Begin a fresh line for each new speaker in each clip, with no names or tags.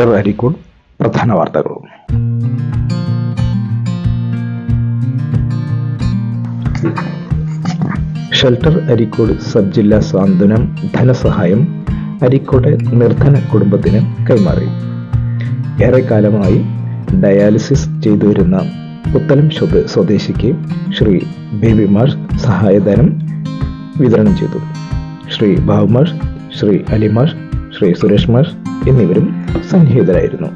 Shelter ഹരിക്കൂൺ പ്രധാന വാർത്തകൾ. Shelter Areekode sub ജില്ലാ സാന്ത്വനം ധനസഹായം അരിക്കോട് നിർധന കുടുംബത്തിന് കൈമാറി. ഏറെക്കാലമായി ഡയാലിസിസ് ചെയ്തു വരുന്ന പുത്തലം സ്വദേശിക്ക് ശ്രീ ബേബിമാർ സഹായധനം വിതരണം ചെയ്തു. ശ്രീ ബാബുമാർ ശ്രീ അലിമാർ ശ്രീ സുരേഷ് മാഷ് എന്നിവരും സന്നിഹിതരായിരുന്നു.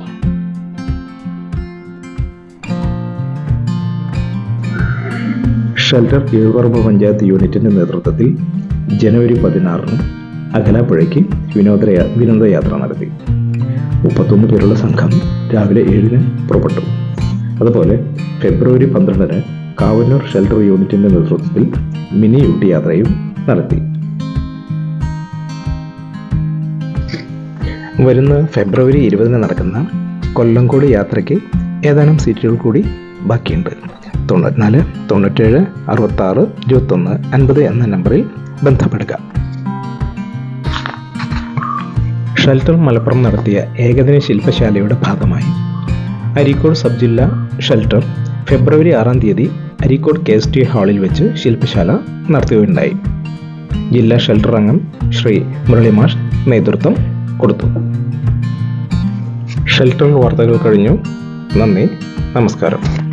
ഷെൽട്ടർ കീഴ്പറമ്പ് പഞ്ചായത്ത് യൂണിറ്റിന്റെ നേതൃത്വത്തിൽ ജനുവരി പതിനാറിന് അകലാപ്പുഴയ്ക്ക് വിനോദ വിനോദയാത്ര നടത്തി. മുപ്പത്തൊന്ന് പേരുള്ള സംഘം രാവിലെ ഏഴിന് പുറപ്പെട്ടു. അതുപോലെ ഫെബ്രുവരി പന്ത്രണ്ടിന് കാവന്നൂർ ഷെൽട്ടർ യൂണിറ്റിന്റെ നേതൃത്വത്തിൽ മിനി യൂട്ടി യാത്രയും നടത്തി. വരുന്ന ഫെബ്രുവരി ഇരുപതിന് നടക്കുന്ന കൊല്ലംകോട് യാത്രയ്ക്ക് ഏതാനും സീറ്റുകൾ കൂടി ബാക്കിയുണ്ട്. തൊണ്ണൂറ്റിനാല് തൊണ്ണൂറ്റേഴ് അറുപത്താറ് ഇരുപത്തൊന്ന് അൻപത് എന്ന നമ്പറിൽ ബന്ധപ്പെടുക. ഷെൽട്ടർ മലപ്പുറം നടത്തിയ ഏകദിന ശില്പശാലയുടെ ഭാഗമായി അരീക്കോട് സബ് ജില്ല ഷെൽട്ടർ ഫെബ്രുവരി ആറാം തീയതി അരീക്കോട് കെ എസ് ടി ഹാളിൽ വെച്ച് ശില്പശാല നടത്തുകയുണ്ടായി. ജില്ലാ ഷെൽട്ടർ അംഗം ശ്രീ മുരളിമാഷ് നേതൃത്വം കൊടുത്തു. ഷെൽട്ടർ വാർത്തകൾ കഴിഞ്ഞു. നന്ദി. നമസ്കാരം.